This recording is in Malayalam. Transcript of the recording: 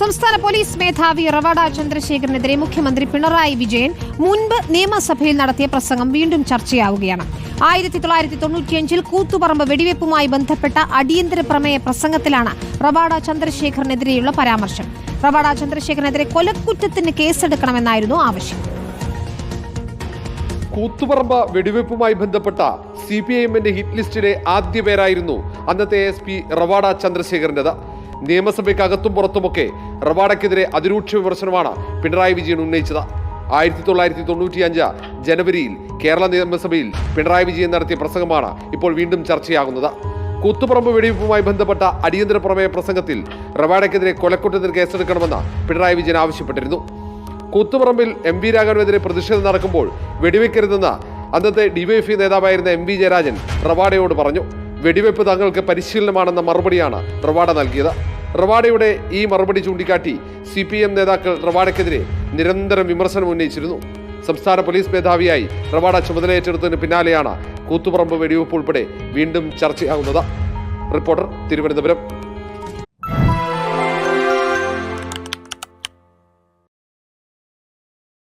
സംസ്ഥാന പോലീസ് മേധാവി റവാഡ ചന്ദ്രശേഖരനെതിരെ മുഖ്യമന്ത്രി പിണറായി വിജയൻ മുൻപ് നിയമസഭയിൽ നടത്തിയ പ്രസംഗം വീണ്ടും ചർച്ചയാവുകയാണ്. ആയിരത്തി തൊള്ളായിരത്തി തൊണ്ണൂറ്റിയഞ്ചിൽ കൂത്തുപറമ്പ് വെടിവെപ്പുമായി ബന്ധപ്പെട്ട അടിയന്തര പ്രമേയ പ്രസംഗത്തിലാണ് റവാഡ ചന്ദ്രശേഖരനെതിരെയുള്ള പരാമർശം. റവാഡ ചന്ദ്രശേഖരനെതിരെ കൊലക്കുറ്റത്തിന് കേസെടുക്കണമെന്നായിരുന്നു ആവശ്യം. കൂത്തുപറമ്പ് വെടിവെപ്പുമായി ബന്ധപ്പെട്ട സി പി ഐ എമ്മിന്റെ ഹിറ്റ് ലിസ്റ്റിലെ ആദ്യ പേരായിരുന്നു അന്നത്തെ എസ് പി റവാഡ ചന്ദ്രശേഖരന്റെത്. നിയമസഭയ്ക്കകത്തും പുറത്തുമൊക്കെ റവാഡയ്ക്കെതിരെ അതിരൂക്ഷ വിമർശനമാണ് പിണറായി വിജയൻ ഉന്നയിച്ചത്. ആയിരത്തി തൊള്ളായിരത്തി തൊണ്ണൂറ്റി അഞ്ച് ജനുവരിയിൽ കേരള നിയമസഭയിൽ പിണറായി വിജയൻ നടത്തിയ പ്രസംഗമാണ് ഇപ്പോൾ വീണ്ടും ചർച്ചയാകുന്നത്. കൂത്തുപറമ്പ് വെടിവെപ്പുമായി ബന്ധപ്പെട്ട അടിയന്തര പ്രമേയ പ്രസംഗത്തിൽ റവാഡയ്ക്കെതിരെ കൊലക്കുറ്റത്തിന് കേസെടുക്കണമെന്ന് പിണറായി വിജയൻ ആവശ്യപ്പെട്ടിരുന്നു. കൂത്തുപറമ്പിൽ എം വി രാഘവനെതിരെ പ്രതിഷേധം നടക്കുമ്പോൾ വെടിവെക്കരുതെന്ന് അന്നത്തെ ഡിവൈഎഫ്ഐ നേതാവായിരുന്ന എം വി ജയരാജൻ റവാഡയോട് പറഞ്ഞു. വെടിവെപ്പ് തങ്ങൾക്ക് പരിശീലനമാണെന്ന മറുപടിയാണ് റവാഡ നൽകിയത്. റവാഡയുടെ ഈ മറുപടി ചൂണ്ടിക്കാട്ടി സി പി എം നേതാക്കൾ റവാഡയ്ക്കെതിരെ നിരന്തരം വിമർശനം ഉന്നയിച്ചിരുന്നു. സംസ്ഥാന പോലീസ് മേധാവിയായി റവാഡ ചുമതലയേറ്റെടുത്തതിന് പിന്നാലെയാണ് കൂത്തുപറമ്പ് വെടിവെപ്പ് ഉൾപ്പെടെ വീണ്ടും ചർച്ചയാകുന്നത് റിപ്പോർട്ടർ തിരുവനന്തപുരം.